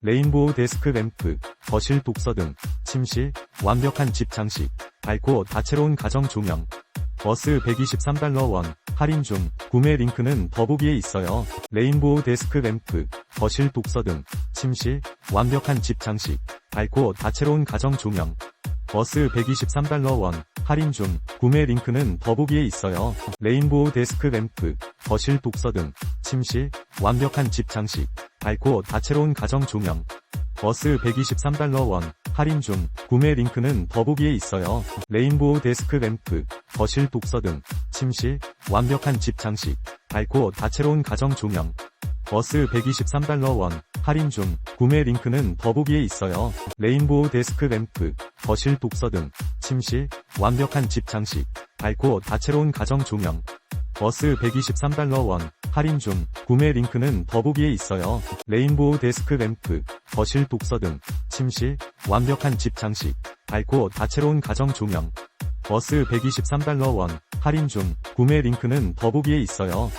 레인보우 데스크 램프, 거실 독서 등, 침실, 완벽한 집 장식, 밝고 다채로운 가정 조명. 버스 123달러 원, 할인 중, 구매 링크는 더보기에 있어요. 레인보우 데스크 램프, 거실 독서 등, 침실, 완벽한 집 장식, 밝고 다채로운 가정 조명. 버스 123달러 원, 할인 중, 구매 링크는 더보기에 있어요. 레인보우 데스크 램프, 거실 독서 등, 침실, 완벽한 집 장식, 밝고 다채로운 가정 조명. 버스 123달러 원, 할인 중, 구매 링크는 더보기에 있어요. 레인보우 데스크 램프, 거실 독서 등, 침실, 완벽한 집 장식, 밝고 다채로운 가정 조명. 버스 123달러 원, 할인 중, 구매 링크는 더보기에 있어요. 레인보우 데스크 램프, 거실 독서 등, 침실, 완벽한 집 장식, 밝고 다채로운 가정 조명. 버스 123달러 원, 할인 중, 구매 링크는 더보기에 있어요. 레인보우 데스크 램프, 거실 독서 등, 침실, 완벽한 집 장식, 밝고 다채로운 가정 조명. 버스 123달러 원, 할인 중, 구매 링크는 더보기에 있어요.